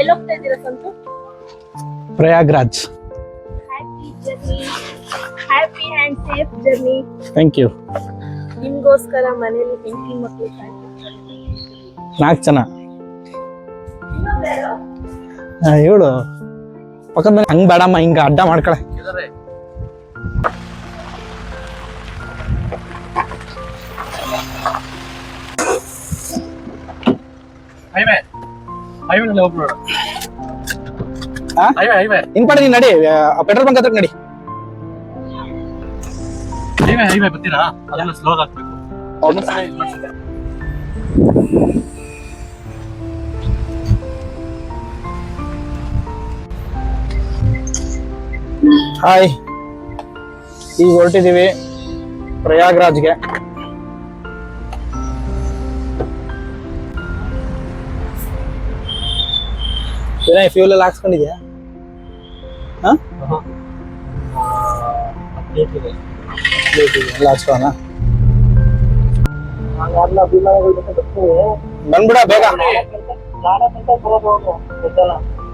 ಎಲ್ಲಿ ಹೋಗ್ತಾ ಇದ್ದೀರಾ Santu? Prayagraj. Happy journey happy and safe journey thank you ನಿಮ್ಗೋಸ್ಕರ ಮನೇಲಿ ಹೆಂಡತಿ ಮಕ್ಕಳು ನಾಲ್ಕು ಜನ. ಹೇಳು. ಪಕ್ಕದ ಹಂಗ್ ಬೇಡಮ್ಮ ಹಿಂಗ ಅಡ್ಡ ಮಾಡ್ಕೊಳೆ ಹೈವೇನಲ್ಲಿ ಹೋಗ್ಬಿಡೋಣ? Highway highway. ಹಿಂಗ್ ಪಡೆ ನೀನ್ ನಡಿ ಪೆಟ್ರೋಲ್ ಬಂಕ್ ಹತ್ರ ನಡಿ. ಹೈವೇ ಹೈವೇ ಬರ್ತೀರಾ? ಅದೆಲ್ಲ ಸ್ಲೋ ಮಾಡ್ಸಿದೆ. ಹಾಯ್ ಈಗ ಹೊರಟಿದ್ದೀವಿ ಪ್ರಯಾಗ್ರಾಜ್ಗೆ. ವಿನಯ್ ಫ್ಯೂಲ್ ಎಲ್ಲ ಹಾಕ್ಸ್ಕೊಂಡಿದ್ಯಾ? ಹಾ. ಎಲ್ಲ ಬಂದ್ಬಿಡ ಬೇಗ.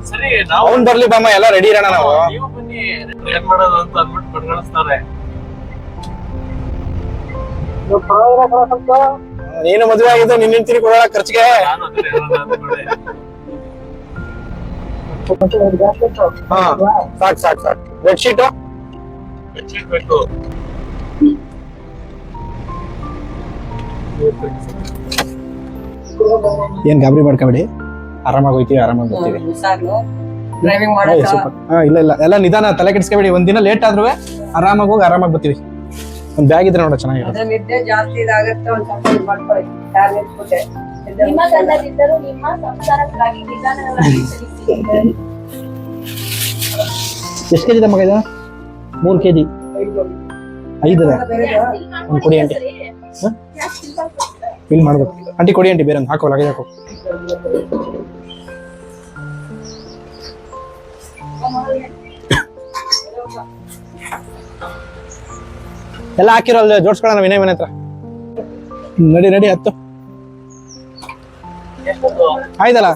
ಸರಿ ನಾವು ಅವ್ನ್ ಬರ್ಲಿ ಬಾಮ ಎಲ್ಲ ರೆಡಿ ಇರೋಣ ನಾವು. ಏನ್ ನೀನು ಮದುವೆ ಆಗಿದ್ದು ನಿನ್ನ ತಿರುಗಿ ಕೊಡೋಣ ಖರ್ಚಿಗೆ. ಹಾ ಸಾಕು ಸಾಕು ಸಾಕ್. ಬೆಡ್ ಶೀಟು ಬೆಡ್ಶೀಟ್ ಬೇಕು. ಏನ್ ಗಾಬರಿ ಮಾಡ್ಕೊಬೇಡಿ. ಆರಾಮಾಗಿ ಹೋಯ್ತೀವಿ ಆರಾಮಾಗಿ ಬರ್ತೀವಿ. ಡ್ರೈವಿಂಗ್. ಹಾ ಇಲ್ಲ ಇಲ್ಲ. ಎಲ್ಲ ನಿಧಾನ ತಲೆ ಕೆಡಿಸ್ಕೊಬೇಡಿ. ಒಂದಿನ ಲೇಟ್ ಆದ್ರೂ ಆರಾಮಾಗಿ ಹೋಗಿ ಆರಾಮಾಗಿ ಬರ್ತೀವಿ. ಒಂದ್ ಬ್ಯಾಗ್ ಇದ್ರೆ ನೋಡ ಚೆನ್ನಾಗಿರುತ್ತೆ. ನಿದ್ದೆ ಜಾಸ್ತಿ ಇದಾಗತ್ತೆ ನಿಮ್ಮ ಗಂಡನಿದ್ದರು ನಿಮ್ಮ ಸಂಸಾರಕ್ಕಾಗಿ ನಿಧಾನವಾಗಿ ಚಲಿಸಿ ಎಷ್ಟು ಕೆಜಿ ತಮ್ಮ ಇದು? ಮೂರು ಕೆಜಿ. ಐದರ? ಒಂದು ಕೊಡಿ ಆಂಟಿ. ಫಿಲ್ ಮಾಡ್ಬೇಕು. ಆಂಟಿ ಕೊಡಿ ಆಂಟಿ ಬೇರೆ ಒಂದು ಹಾಕೋ ಲಗೇಜ್ ಹಾಕೋ ಎಲ್ಲ ಹಾಕಿರೋ ಅಲ್ಲಿ ಜೋಡ್ಸ್ಕೊಳ್ಳೋಣ ವಿನಯ್ ಮನೆ ಹತ್ರ. ನಡಿ ನಡಿ ಹತ್ತು. ಆಯ್ತಲ್ಲ?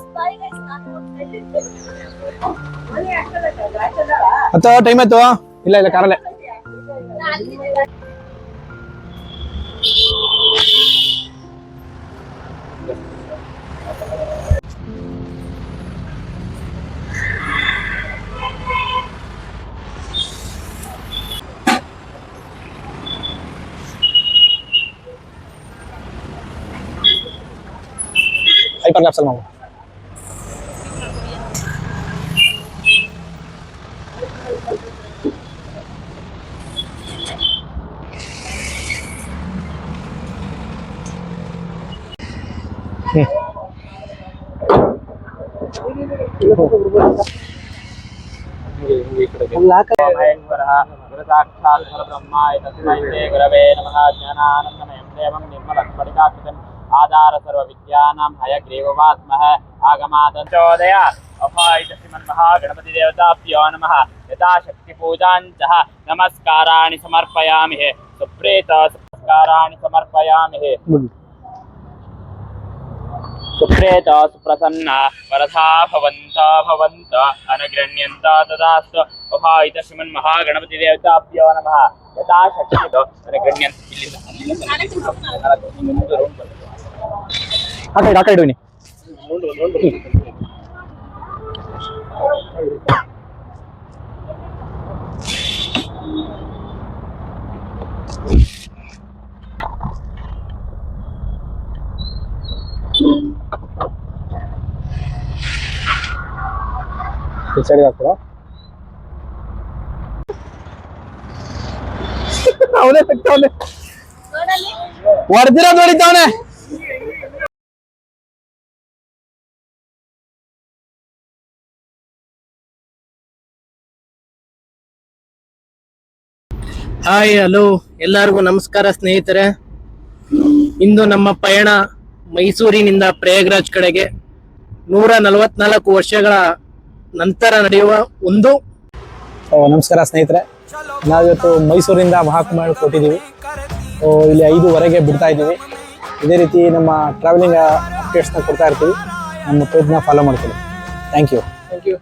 ಹತ್ತು ಟೈಮ್ ಆಯ್ತು. ಇಲ್ಲ ಇಲ್ಲ ಕಾರಲ್ಲೇ. అయిపోయి లెఫ్ట్ మామ జ్ఞానానందమయం దేవం నిర్మల आधार सर्वविद्यानां हयग्रीववास्मः आगमादञ्चोदय अपायित श्रीमन्महागणपतिदेवताभ्यो नमः। यथाशक्तिपूजाञ्चः नमस्काराणि समर्पयामि हे। सुप्रीत नमस्काराणि समर्पयामि हे। सुप्रेत, सुप्रसन्ना वरथा भवन्त भवन्त, अनुगृह्यन्त तदास्तु उभायित श्रीमन्महागणपतिदेवताभ्यो नमः। यथा शक्यत अनुगृह्यन्त। ಆ ಕಡೆ ಆ ಕಡೆ ಇಡು ಈ ಸೈಡ್ ಹಾಕ್ಬಿಡು ಅವನೇ ಸಿಗ್ತಾವನೆ ಹೊಡೆದಿರೋದು ಹೊಡಿತಾವನೆ ಹಾಯ್ ಹಲೋ ಎಲ್ಲರಿಗೂ ನಮಸ್ಕಾರ ಸ್ನೇಹಿತರೆ. ಇಂದು ನಮ್ಮ ಪಯಣ ಮೈಸೂರಿನಿಂದ ಪ್ರಯಾಗ್ರಾಜ್ ಕಡೆಗೆ. ನೂರ ನಲವತ್ನಾಲ್ಕು ವರ್ಷಗಳ ನಂತರ ನಡೆಯುವ ಒಂದು ನಮಸ್ಕಾರ ಸ್ನೇಹಿತರೆ. ನಾವಿವತ್ತು ಮೈಸೂರಿಂದ ಮಹಾಕುಂಭ ಕೊಟ್ಟಿದ್ದೀವಿ ಇಲ್ಲಿ ಇಲ್ಲಿ ಐದುವರೆಗೆ ಬಿಡ್ತಾ ಇದ್ದೀವಿ. ಇದೇ ರೀತಿ ನಮ್ಮ ಟ್ರಾವೆಲಿಂಗ್ ಅಪ್ಡೇಟ್ಸ್ನ ಕೊಡ್ತಾ ಇರ್ತೀವಿ. ನಮ್ಮ ಪೇಜ್ನ ಫಾಲೋ ಮಾಡ್ತೀವಿ ಥ್ಯಾಂಕ್ ಯು ಥ್ಯಾಂಕ್ ಯು